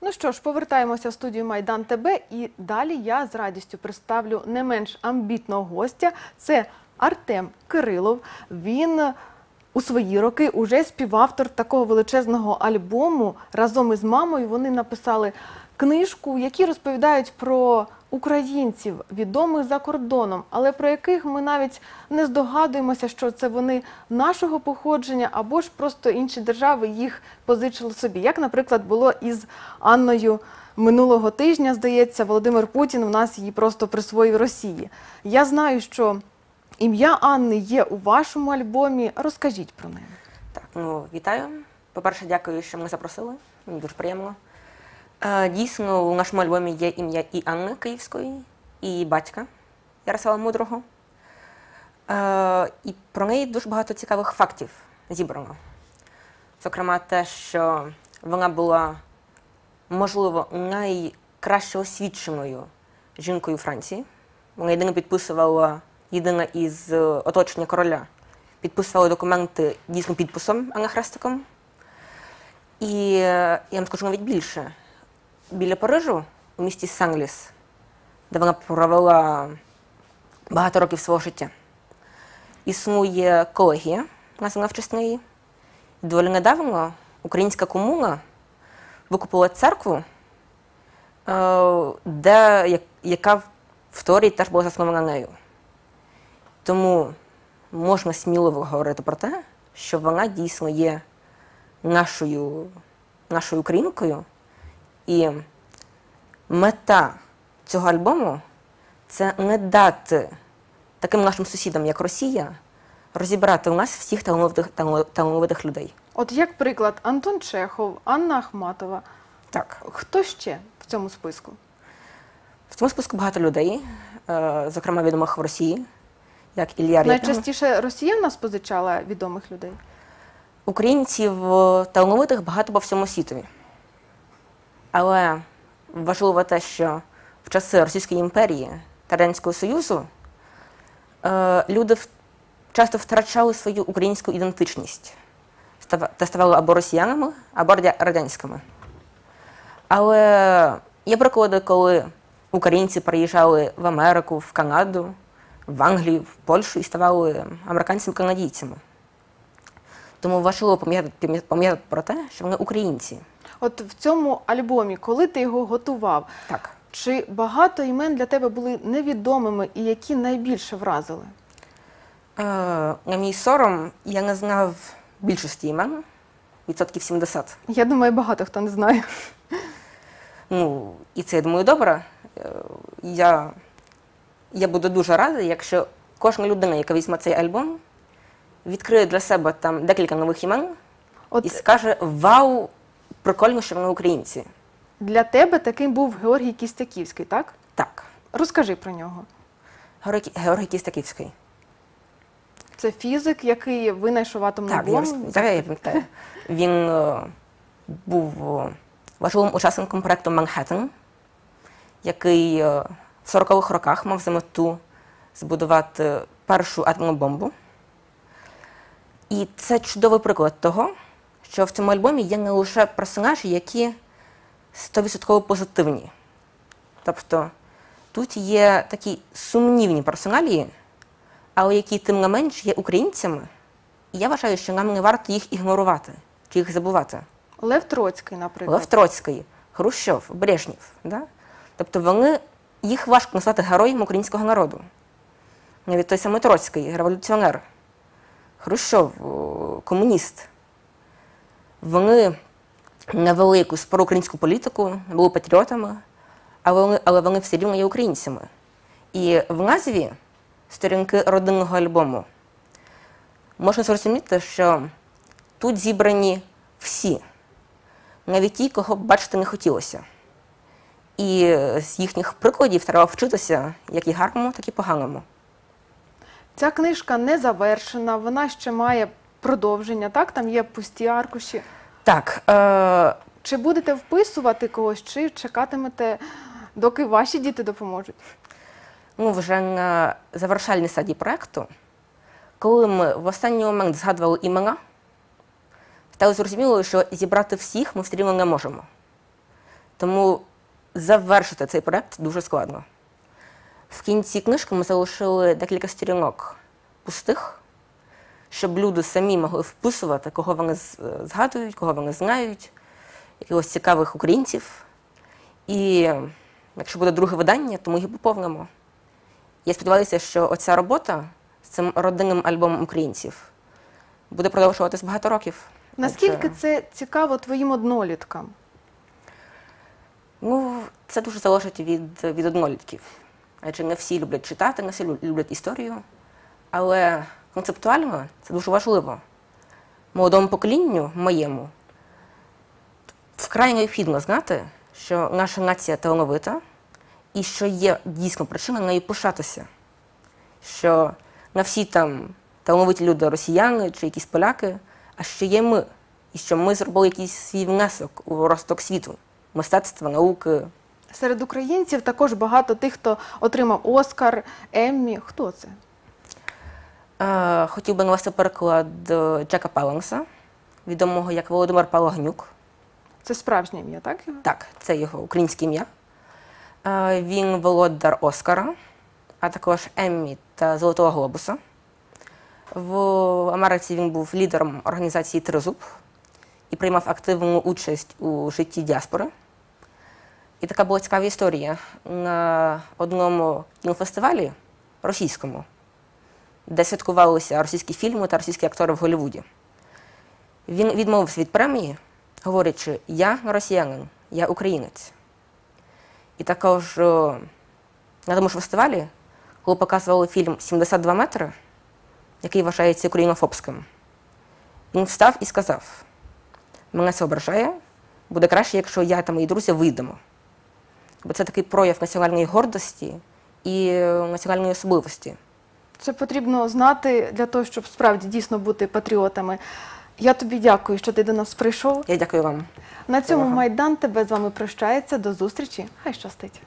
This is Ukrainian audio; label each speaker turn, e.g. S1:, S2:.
S1: Ну що ж, повертаємося в студію Майдан ТБ і далі я з радістю представлю не менш амбітного гостя. Це Артем Кирилов. Він у свої роки уже співавтор такого величезного альбому. Разом із мамою вони написали книжку, які розповідають про українців, відомих за кордоном, але про яких ми навіть не здогадуємося, що це вони нашого походження або ж просто інші держави їх позичили собі. Як, наприклад, було із Анною минулого тижня, здається, Володимир Путін у нас її просто присвоїв Росії. Я знаю, що ім'я Анни є у вашому альбомі. Розкажіть про неї.
S2: Так, ну вітаю. По-перше, дякую, що мене запросили. Мені дуже приємно. Е, Дійсно, у нашому альбомі є ім'я і Анни Київської, і батька Ярослава Мудрого. Е, І про неї дуже багато цікавих фактів зібрано. Зокрема, те, що вона була, можливо, найкраще освіченою жінкою Франції. Вона єдина підписувала, єдина із е, оточення короля, підписувала документи дійсно підписом, а не хрестиком. І я вам скажу навіть більше. Біля Парижу, у місті Сангліс, де вона провела багато років свого життя, існує колегія, названа в честь неї. Доволі недавно українська комуна викупила церкву, е, де, яка в Торі теж була заснована нею. Тому можна сміливо говорити про те, що вона дійсно є нашою, нашою українкою. І мета цього альбому це не дати таким нашим сусідам, як Росія, розібрати у нас всіх талановитих, талановитих людей.
S1: От як приклад, Антон Чехов, Анна Ахматова.
S2: Так,
S1: Хто ще в цьому списку?
S2: в цьому списку багато людей, е, зокрема відомих в Росії, як Ілля Рєпін.
S1: Найчастіше Росія в нас позичала відомих людей.
S2: Українців е, талановитих багато по всьому світові. Але важливо те, що в часи Російської імперії та Радянського Союзу е, люди часто втрачали свою українську ідентичність та ставали або росіянами, або радянськими. Але є приклади, коли українці приїжджали в Америку, в Канаду, в Англію, в Польщу і ставали американцями-канадійцями. Тому важливо пам'ятати пам'ятати про те, що вони українці.
S1: От в цьому альбомі, коли ти його готував,
S2: Так.
S1: чи багато імен для тебе були невідомими і які найбільше вразили?
S2: Е, на мій сором я не знав більшості імен, відсотків 70.
S1: Я думаю, багато хто не знає.
S2: Ну, і це, я думаю, добре. Е, Я, я буду дуже радий, якщо кожна людина, яка візьме цей альбом, відкриє для себе там декілька нових імен
S1: От
S2: і скаже: Вау, прикольно, що вони українці.
S1: для тебе таким був Георгій Кістяківський, так?
S2: Так,
S1: Розкажи про нього.
S2: Георгій, Георгій Кістаківський.
S1: Це фізик, який винайшов атомну
S2: Так, я,
S1: бомбу.
S2: розп- так, я пам'ятаю. Він е, був е, важливим учасником проекту Манхеттен, який е, в 40-х роках мав за мету збудувати першу атомну бомбу. І це чудовий приклад того, що в цьому альбомі є не лише персонажі, які 100% позитивні. Тобто тут є такі сумнівні персоналії, але які тим не менш є українцями. І я вважаю, що нам не варто їх ігнорувати чи їх забувати.
S1: Лев Троцький, наприклад.
S2: Лев Троцький, Хрущов, Брежнєв. Да? Тобто вони, їх важко назвати героєм українського народу. Навіть той самий Троцький, революціонер, Хрущов, комуніст. Вони не вели якусь проукраїнську політику, були патріотами, але вони, але вони все рівно є українцями. І в назві сторінки родинного альбому можна зрозуміти, що тут зібрані всі навіть ті, кого б бачити не хотілося. І е, з їхніх прикладів треба вчитися як і гарному, так і поганому.
S1: Ця книжка не завершена, вона ще має продовження, так? Там є пусті аркуші.
S2: Так, е,
S1: Чи будете вписувати когось, чи чекатимете, доки ваші діти допоможуть?
S2: ну, вже на завершальній стадії проєкту, коли ми в останній момент згадували імена, стало зрозуміло, що зібрати всіх ми все рівно не можемо. Тому завершити цей проект дуже складно. В кінці книжки ми залишили декілька сторінок пустих, щоб люди самі могли вписувати, кого вони згадують, кого вони знають, якихось цікавих українців. І якщо буде друге видання, то ми їх поповнимо. Я сподіваюся, що оця робота з цим родинним альбомом українців буде продовжуватись багато років.
S1: Наскільки це цікаво твоїм одноліткам?
S2: Ну, це дуже залежить від, від однолітків. Адже не всі люблять читати, не всі лю- люблять історію. Але концептуально це дуже важливо. Молодому поколінню, моєму, вкрай необхідно знати, що наша нація талановита і що є дійсно причина нею пишатися. Що на всі там талановиті люди росіяни чи якісь поляки, а що є ми, і що ми зробили якийсь свій внесок у розвиток світу, мистецтва, науки.
S1: Серед українців також багато тих, хто отримав Оскар, Еммі. Хто це?
S2: Е, Хотів би навести приклад е, Джека Паленса, відомого як Володимир Палагнюк.
S1: Це справжнє ім'я, так?
S2: Так, це його українське ім'я. Е, Він володар Оскара, а також Еммі та Золотого Глобуса. В Америці він був лідером організації Тризуб і приймав активну участь у житті діаспори. І така була цікава історія на одному кінофестивалі російському, де святкувалися російські фільми та російські актори в Голлівуді. Він відмовився від премії, говорячи: Я росіянин, я українець. І також на тому ж фестивалі, коли показували фільм 72 метри, який вважається українофобським, він встав і сказав: мене це ображає, буде краще, якщо я та мої друзі вийдемо. Бо це такий прояв національної гордості і е, національної особливості.
S1: Це потрібно знати для того, щоб справді дійсно бути патріотами. Я тобі дякую, що ти до нас прийшов.
S2: Я дякую вам.
S1: На цьому майдан тебе з вами прощається. До зустрічі. Хай щастить.